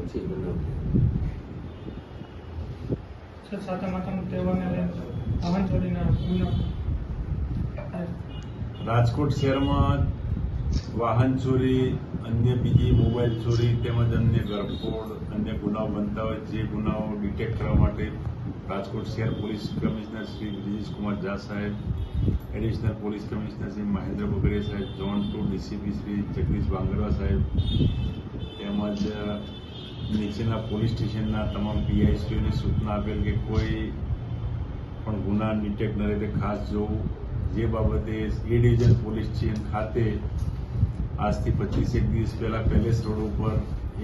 પછી બનાવ સર સાતમ તહેવારને લઈને વાહન રાજકોટ શહેરમાં વાહન ચોરી અન્ય બીજી મોબાઈલ ચોરી તેમજ અન્ય ગરફોડ અન્ય ગુનાઓ બનતા હોય જે ગુનાઓ ડિટેક્ટ કરવા માટે રાજકોટ શહેર પોલીસ કમિશનર શ્રી બ્રિજેશ કુમાર ઝા સાહેબ additional police commissioner Shri Mahendra Bagadiya સાહેબ zone two DCP Shri Jagdish Bangarva સાહેબ તેમજ નીચેના પોલીસ સ્ટેશનના તમામ પીઆઈસીઓને સૂચના આપેલ કે કોઈ પણ ગુના ડિટેક્ટ ન રીતે ખાસ જોવું. જે બાબતે એ ડિવિઝન પોલીસ સ્ટેશન ખાતે આજથી પચીસેક દિવસ પહેલાં પેલેસ રોડ ઉપર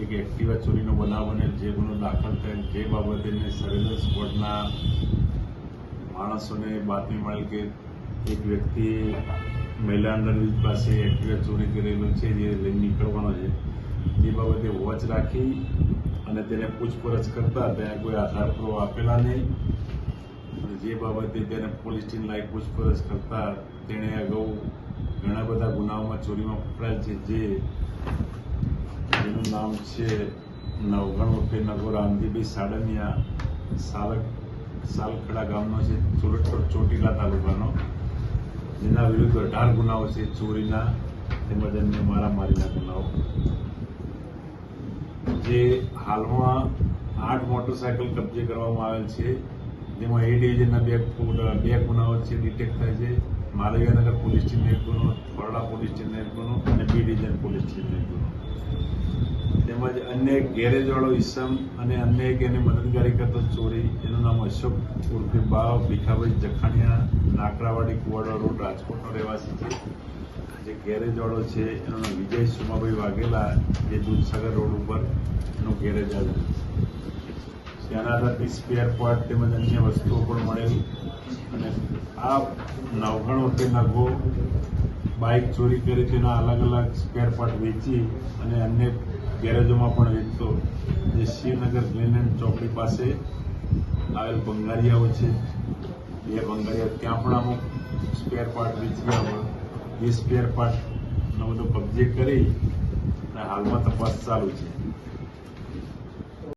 એક એક્ટિવા ચોરીનો બનાવ બનેલ જે ગુનો દાખલ થયેલ જે બાબતે સર્વેલન્સ બોર્ડના માણસોને બાતમી મળેલ કે એક વ્યક્તિએ મહિલા અંડરબ્રિજ પાસે એક્ટિવા ચોરી કરેલું છે, જે લઈને નીકળવાનો છે. તે બાબતે વોચ રાખી અને તેને પૂછપરછ કરતા તેને કોઈ આધાર પુરાવો આપેલા નહીં. અને જે બાબતે તેને પોલીસ સ્ટેશન લાઈ પૂછપરછ કરતા તેણે અગાઉ ઘણા બધા ગુનાઓમાં ચોરીમાં પકડાયેલ છે. જે જેનું નામ છે નવગણ ઉર્ફે નગો રામજીભાઈ સાડમિયા સાલક સાલખડા ગામનો છે સુરત ચોટીલા તાલુકાનો. જેના વિરુદ્ધ અઢાર ગુનાઓ છે ચોરીના. તેમજ અન્ય મારામારીના ગુનાઓ. જે હાલમાં આઠ મોટરસાયકલ કબજે કરવામાં આવેલ છે. જેમાં એ ડિવિઝનના બે બે ગુનાઓ છે, ડિટેક્ટ થાય છે. માલવીયાનગર પોલીસ સ્ટેશનનો એક ગુનો ફરડા પોલીસ સ્ટેશનનો એક ગુનો અને બી ડિવિઝન પોલીસ સ્ટેશનનો એક ગુનો. તેમજ અન્ય એક ગેરેજવાળો ઈસમ અને અન્ય એક એને મદદગારી કરતો ચોરી, એનું નામ અશોક ઉર્ફે બાવ, ભીખાભાઈ જખાણિયા, નાકરાવાડી કુવાડા રોડ, રાજકોટનો રહેવાસી છે. ગેરેજવાળો છે, એનો વિજય સુમાભાઈ વાઘેલા જે દૂધસાગર રોડ ઉપર એનું ગેરેજ આવ્યું ત્યાંના થકી સ્પેર પાર્ટ તેમજ અન્ય વસ્તુઓ પણ મળેલી. અને આ નવઘણ વખતે નગો બાઇક ચોરી કરી તેના અલગ અલગ સ્પેર પાર્ટ વેચી અને અન્ય ગેરેજોમાં પણ વેચતો. જે શિવનગર ગ્લેન ચોકડી પાસે આવેલ બંગાળિયાઓ છે. એ બંગાળિયા ત્યાં પણ અમુક સ્પેર પાર્ટ વેચી આવ્યો સ્પેર પાર્ટનો બધો કબજે કરી અને હાલમાં તપાસ ચાલુ છે.